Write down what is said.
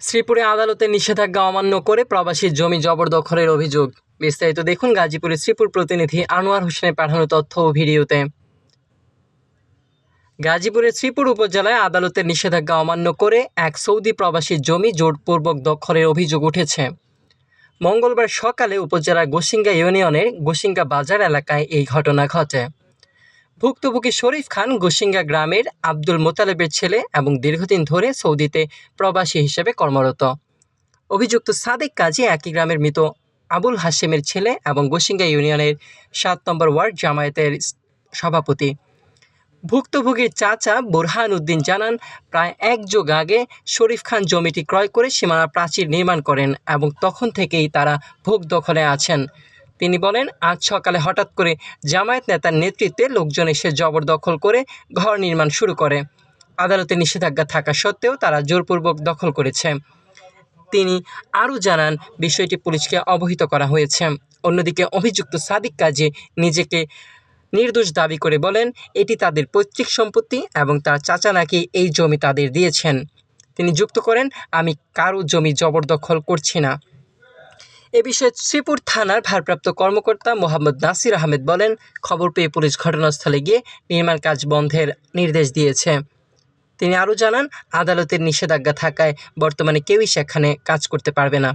শ্রীপুরে আদালতের নিষেধাজ্ঞা অমান্য করে প্রবাসীর জমি জবরদখলের অভিযোগ। বিস্তারিত দেখুন গাজীপুরের শ্রীপুর প্রতিনিধি আনোয়ার হোসেনের পাঠানো তথ্য ও ভিডিওতে। গাজীপুরের শ্রীপুর উপজেলায় আদালতের নিষেধাজ্ঞা অমান্য করে এক সৌদি প্রবাসীর জমি জোরপূর্বক দখলের অভিযোগ উঠেছে। মঙ্গলবার সকালে উপজেলার গোসিঙ্গা ইউনিয়নের গোসিঙ্গা বাজার এলাকায় এই ঘটনা ঘটে। ভুক্তভোগী শরীফ খান গোসিঙ্গা গ্রামের আব্দুল মোতালেবের ছেলে এবং দীর্ঘদিন ধরে সৌদিতে প্রবাসী হিসেবে কর্মরত। অভিযুক্ত সাদেক কাজী একই গ্রামের মৃত আবুল হাশেমের ছেলে এবং গোসিঙ্গা ইউনিয়নের সাত নম্বর ওয়ার্ড জামায়াতের সভাপতি। ভুক্তভোগীর চাচা বোরহান উদ্দিন জানান, প্রায় এক যুগ আগে শরীফ খান জমিটি ক্রয় করে সীমানা প্রাচীর নির্মাণ করেন এবং তখন থেকেই তারা ভোগ দখলে আছেন। তিনি বলেন, আজ সকালে হঠাৎ করে জামায়াত নেতার নেতৃত্বে লোকজন এসে জবরদখল করে ঘর নির্মাণ শুরু করে। আদালতে নিষেধাজ্ঞা থাকা সত্ত্বেও তারা জোরপূর্বক দখল করেছে। তিনি আরও জানান, বিষয়টি পুলিশকে অবহিত করা হয়েছে। অন্যদিকে অভিযুক্ত সাদিক কাজী নিজেকে নির্দোষ দাবি করে বলেন, এটি তাদের পৈতৃক সম্পত্তি এবং তার চাচা নাকি এই জমি তাদের দিয়েছেন। তিনি যুক্ত করেন, আমি কারও জমি জবরদখল করছি না। এ বিষয়ে শ্রীপুর থানার ভারপ্রাপ্ত কর্মকর্তা মোহাম্মদ নাসির আহমেদ বলেন, খবর পেয়ে পুলিশ ঘটনাস্থলে গিয়ে নির্মাণ কাজ বন্ধের নির্দেশ দিয়েছে। তিনি আরও জানান, আদালতের নিষেধাজ্ঞা থাকায় বর্তমানে কেউই সেখানে কাজ করতে পারবে না।